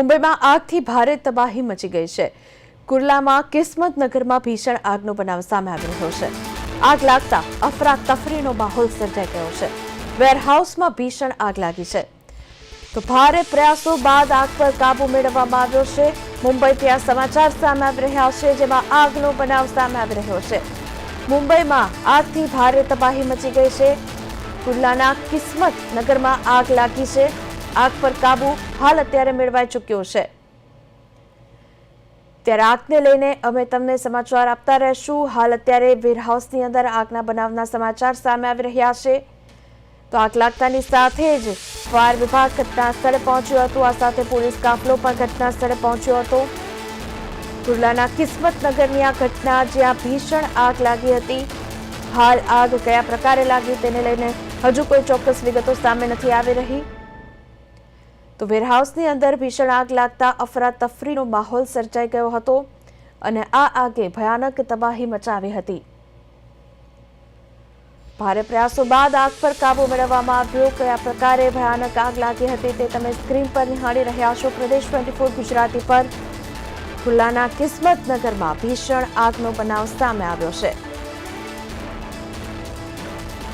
મુંબઈમાં આગથી ભારે તબાહી મચી ગઈ છે. કુર્લામાં કિસ્મતનગરમાં ભીષણ આગનો બનાવ સામે આવી રહ્યો છે. આગ લાગતા અફરાતફરીનો માહોલ સર્જાઈ ગયો છે. વેરહાઉસમાં ભીષણ આગ લાગી છે. તો ભારે પ્રયાસો બાદ આગ પર કાબુ મેળવવામાં આવ્યો છે. મુંબઈથી આ સમાચાર સામે આવી રહ્યા છે, જેમાં આગનો બનાવ સામે આવી રહ્યો છે. મુંબઈમાં આગથી ભારે તબાહી મચી ગઈ છે. કુર્લાના કિસ્મત નગરમાં આગ લાગી છે. આગ પર કાબુ હાલ અત્યારે મેળવાઈ ચૂક્યો છે. ત્યારે આગને લઈને અમે તમને સમાચાર આપતા રહેશું. હાલ અત્યારે વેરહાઉસની અંદર આગના બનાવના સમાચાર સામે આવી રહ્યા છે. તો આગ લાગતાની સાથે જ ફાયર વિભાગ ઘટના સ્થળે પહોંચ્યો હતો. આ સાથે પોલીસ કાફલો પણ ઘટના સ્થળે પહોંચ્યો હતો. કુર્લાના કિસ્મતનગરની આ ઘટના જ્યાં ભીષણ આગ લાગી હતી. હાલ આગ કયા પ્રકારે લાગી તેને લઈને હજુ કોઈ ચોક્કસ વિગતો સામે નથી આવી રહી. તો વેરહાઉસની અંદર ભીષણ આગ લાગતા અફરાતફરીનો માહોલ સર્જાઈ ગયો હતો અને આ આગે ભયાનક તબાહી મચાવી હતી. ભારે પ્રયાસો બાદ આગ પર કાબુ મેળવવામાં આવ્યો કયા પ્રકારે ભયાનક આગ લાગી હતી તે તમે સ્ક્રીન પર નિહાળી રહ્યા છો. પ્રદેશ ટ્વેન્ટી ગુજરાતી પર ખુલ્લાના કિસ્મતનગરમાં ભીષણ આગનો બનાવ સામે આવ્યો છે.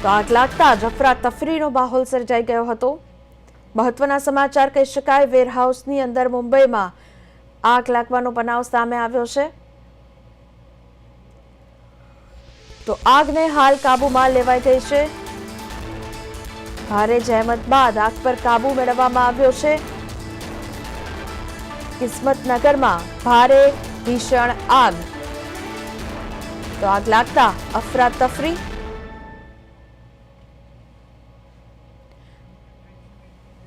તો આગ લાગતા જ અફરાતફરીનો માહોલ સર્જાઈ ગયો હતો. મહત્વના સમાચાર કહી શકાય, વેરહાઉસની અંદર મુંબઈમાં આગ લાગવાનો બનાવ સામે આવ્યો છે. તો આગને હાલ કાબૂમાં લેવાઈ ગઈ છે. ભારે જહેમત બાદ આગ પર કાબુ મેળવવામાં આવ્યો છે. કિસ્મતનગરમાં ભારે ભીષણ આગ. તો આગ લાગતા અફરાતફરી